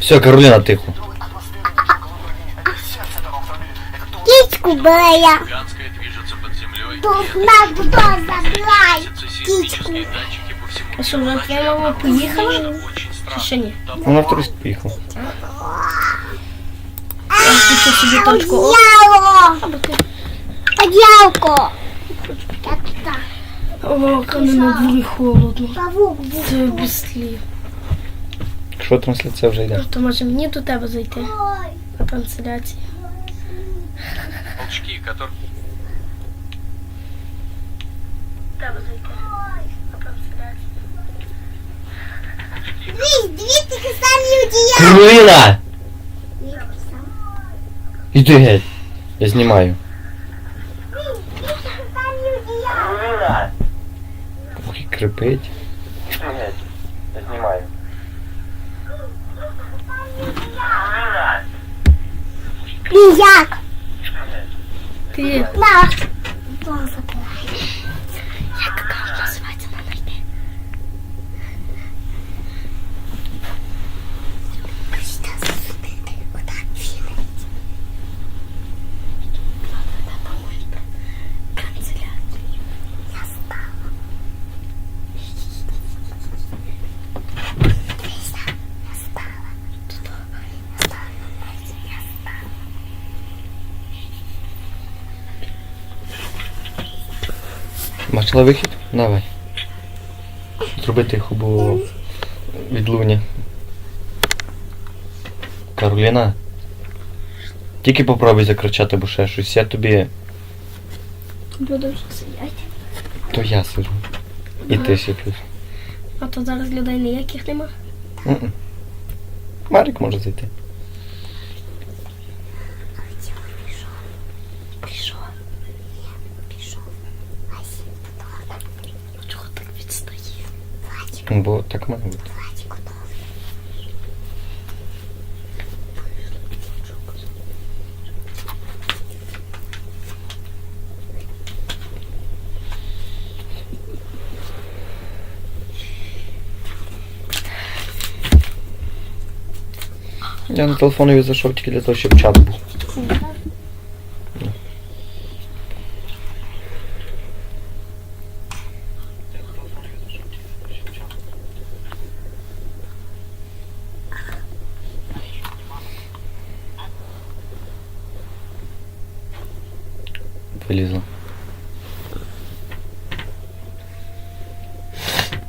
Все, Кароліна, тихо. Кичку была. Должна кто забрать кичку. А що, вже твоя мама поїхала? очень Чи страшно. ще ні? Вона в турист поїхала. Ти що точку? Одеялко. Так. О, коли на дворі холодно. Павук. Це без слів. Що трансляція вже йде? То може мені до тебе зайти на трансляцію? Волчки, которые... Тебе зайти на трансляцію. Самі! Іди геть. Я знімаю. Ой, крипить. Я знімаю. І як? Ти На. Бачила вихід? Давай. Зроби тихо, бо відлуння. Кароліна. Тільки попробуй закричати, бо ще щось. Я тобі. буду вже сидіти. То я сижу. І ти сіплюсь. А то зараз людей ніяких нема. Мгм. Марик може зайти. Бо так має бути. Я на телефонові зайшов тільки для того, щоб чат був.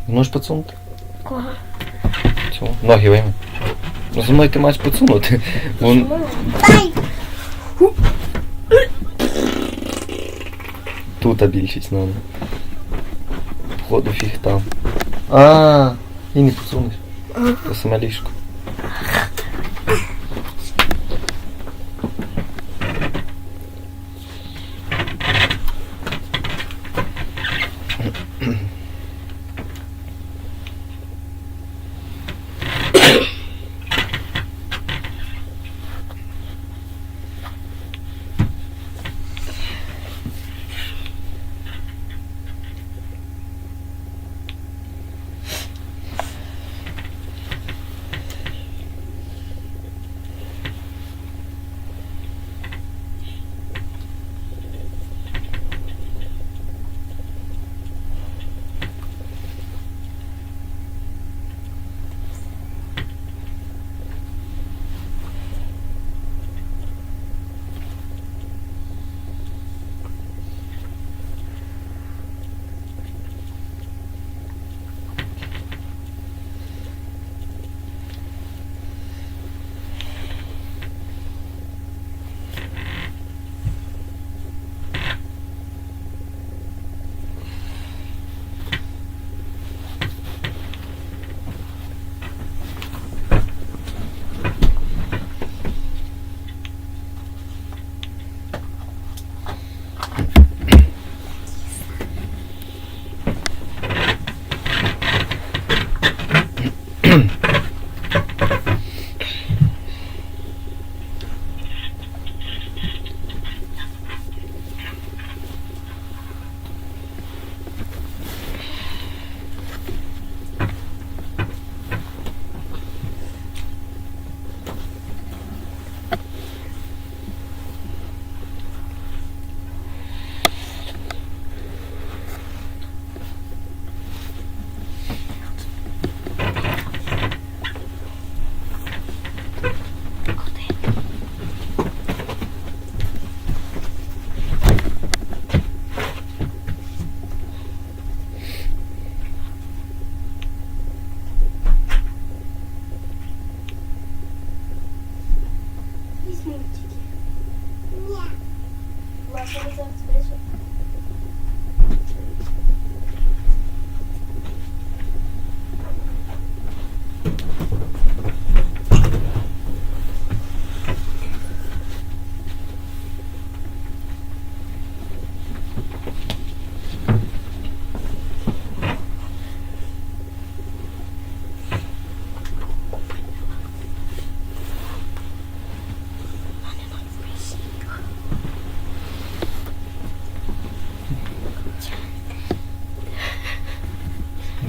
Можеш підсунути? Кого? Цього. Ноги вийми. Ну, за мною ти маєш підсунути. Вон... Дай! Тут більшість надо. Походу фіг там. А, і не посунеш. По саме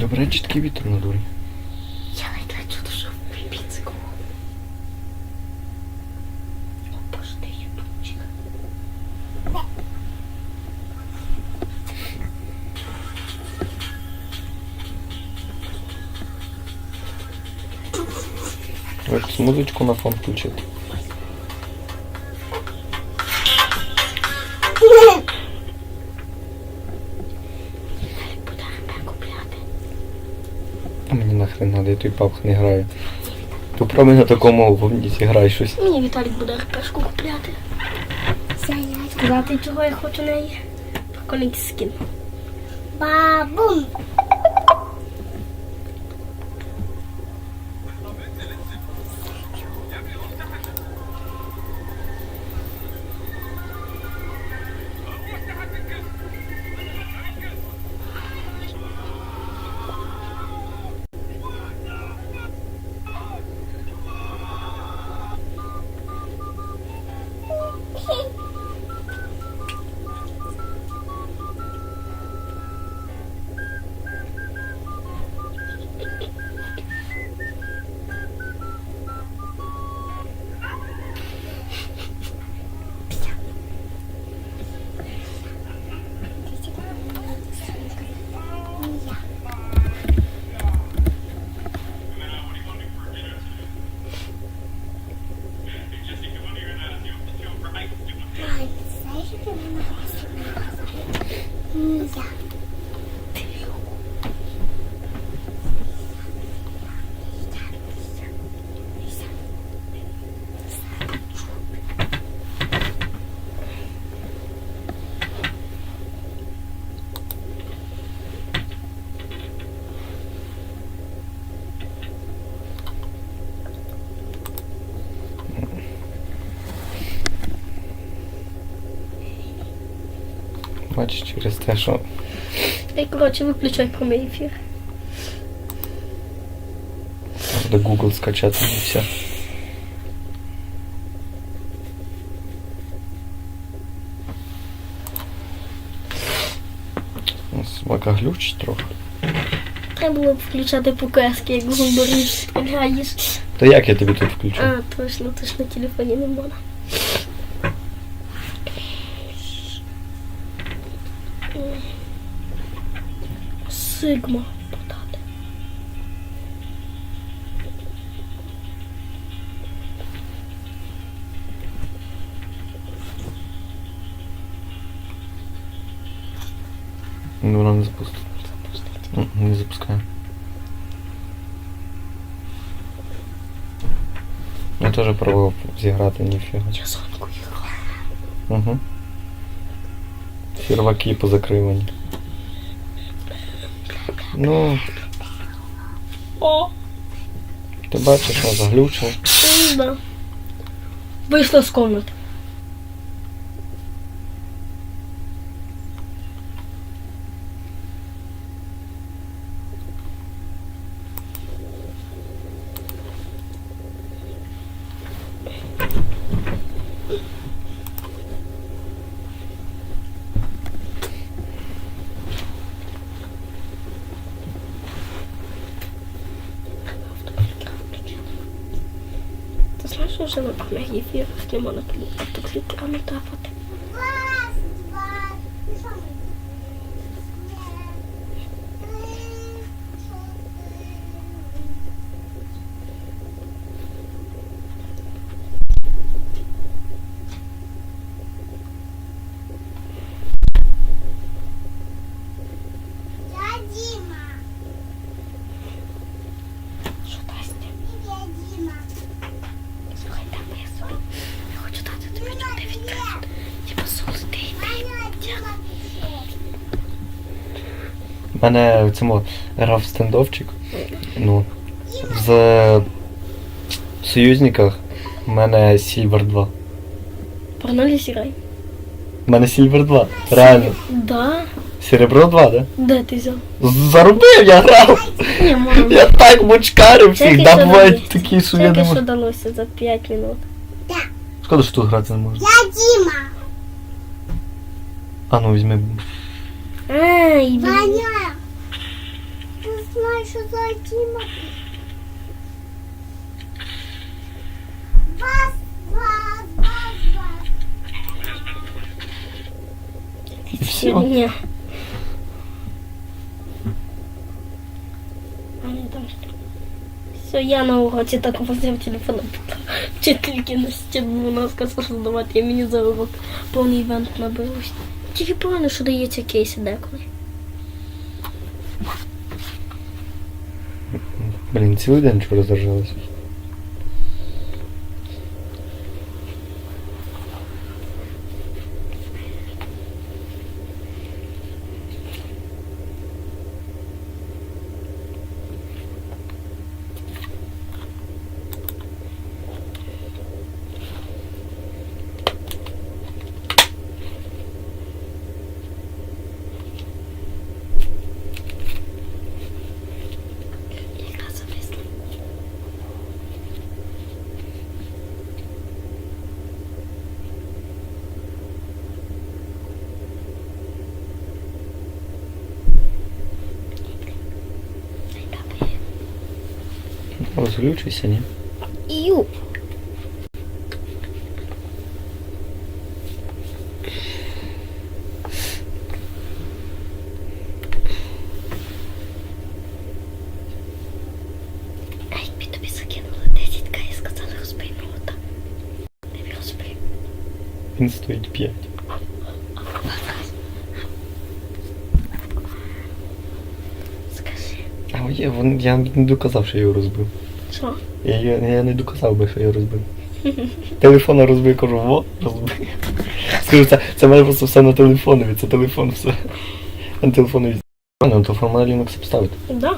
Добре, чіткий вітер на дворі. Я ледь чути, що в піцику. О, боже, ти ютубчик. Ось музичку на фон включити. Нахрен надо, я той папх не граю. Попробуй на такому вовні зіграй щось. Мені Віталік буде РПшку купляти. Сказати, чого я хочу неї. Прикольний скін. Бабум. 嗯 Бачиш, через те, що Ей, коротше, виключай прямий ефір. треба Google скачати і все. Ну, Собака глючить трохи. Треба було б включати показки, як говориш, стріляєш. Та як я тобі тут включу? А, точно, ж на телефоні не можна. Сигма подати. Ну, вона не запустила. М, Не запускає. Я теж пробував зіграти, ніфіга. Я сонку їхала. Угу. Фірваки позакривані. Ну, О, ти бачиш, що заглючив. Вийшла з комнати. Ти знаєш, що вже на прямих ефірах не можна тому автоклікерами тапати. Раз, У мене в цьому грав стендовчик. Ну. В союзниках у мене Сільвер 2. Погнали сіграй. У мене Сільвер 2. Реально. Да? Серебро 2, да? Де ти взяв? Заробив, я грав! Ні, можна. Я так мочкарив всіх, давай дали. такі, що я Тільки що можу. далося за 5 минут. Шкода, що тут грати не можна. Я Дима. А ну візьми. Ай, блін. Ваня. Ты знаешь, что за Дима? Вас, вас, вас, вас. І все. Що. Все, я на уроці так возив телефон. Вчительки на стіну нас сказав здавати, я мені за урок повний івент набилось. Тільки погано, що дається кейси деколи. Блін, цілий день чого. Нота. Не розбий. Він стоїть 5. Скажи. А я, я не доказав, що я його розбив. Що? Я, я, не доказав би, що я розбив. Телефон розбив, кажу, во, розбив. Скажу, це, це мене просто все на телефонові, це телефон все. На телефонові. На телефон на Linux обставити. Да?